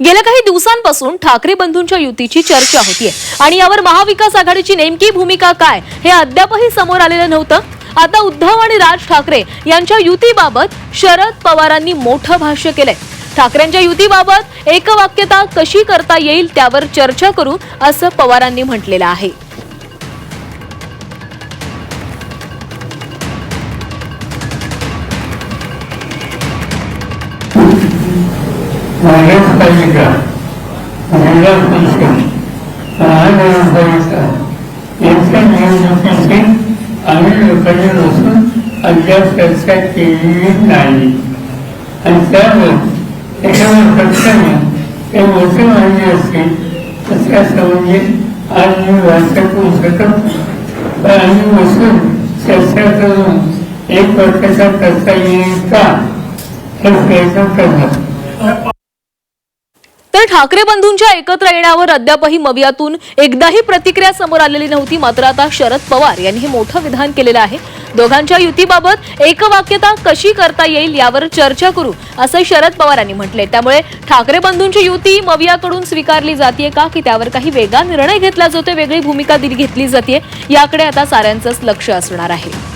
गेल्या काही दिवसांपासून ठाकरे बंधूंच्या युतीची चर्चा होतीये. आणि यावर महाविकास आघाडीची नेमकी भूमिका काय हे अद्यापही समोर आलेलं नव्हतं. आता उद्धव आणि राज ठाकरे यांच्या युतीबाबत शरद पवारांनी मोठं भाष्य केलंय. ठाकरेंच्या युतीबाबत एकवाक्यता कशी करता येईल त्यावर चर्चा करू असं पवारांनी म्हटलेलं आहे. नगरपालिका जिल्हा परिषद महानगरपालिका यांच्या निवडणुकीची आम्ही लोकांनी बसून अद्याप चर्चा केलेली नाही आणि त्यावर एखाद्या पक्षाने ते मोठे मानले असतील तर त्या संबंधित आज मी भाषा करू शकत नाही. पण आम्ही बसून चर्चा करून एक वर्षाचा करता येईल का हे प्रयत्न करणार तर ठाकरे बंधूंच्या एकत्र येण्यावर अद्यापही मवियातून एकदाही प्रतिक्रिया समोर आलेली नव्हती. मात्र आता शरद पवार यांनी हे मोठं विधान केलेलं आहे. दोघांच्या युतीबाबत एकवाक्यता कशी करता येईल यावर चर्चा करू असं शरद पवारांनी म्हटलंय. त्यामुळे ठाकरे बंधूंची युती मवियाकडून स्वीकारली जाते का की त्यावर काही वेगळा निर्णय घेतला जातोय वेगळी भूमिका दिली घेतली जाते याकडे आता साऱ्यांचंच लक्ष असणार आहे.